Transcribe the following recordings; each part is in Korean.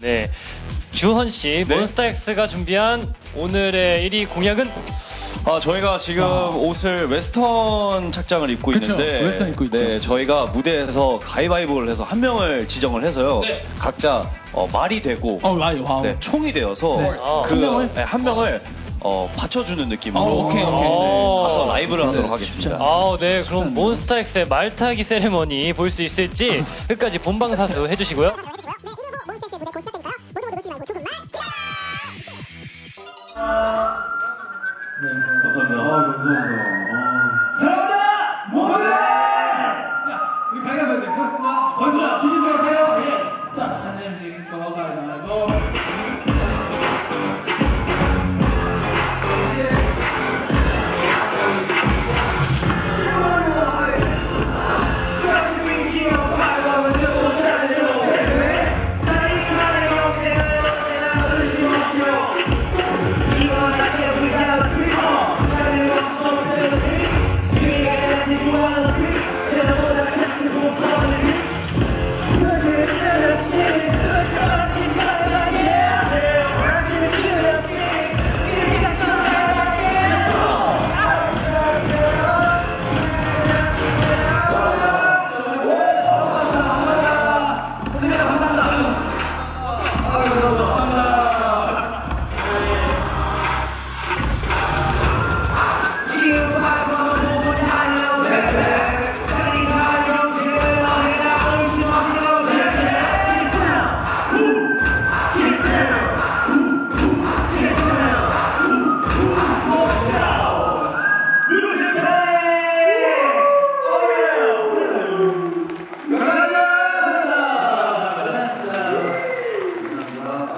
네. 주헌 씨, 네. 몬스타엑스가 준비한 오늘의 1위 공약은 아 저희가 지금 옷을 웨스턴 착장을 입고 그쵸, 있는데 웨스턴 입고 있죠. 네, 저희가 무대에서 가위바위보를 해서 한 명을 지정을 해서요 네. 각자 어, 말이 되고 어, 와우, 와우. 네, 총이 되어서 네. 그 한 명을? 네, 한 명을 어, 받쳐주는 느낌으로 어, 오케이, 오케이. 네, 가서 어. 라이브를 하도록 네, 하겠습니다. 아, 네. 그럼 몬스타엑스의 말타기 세레머니 볼 수 있을지 끝까지 본방사수 해주시고요. 사랑한다! 모래! 자, 우리 가위바위보 네, 서겠습니다. 벌써 주신 들어가세요. 예. 자, 한 입씩 거가위바위보.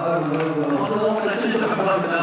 اللهم لا تجلس حفظنا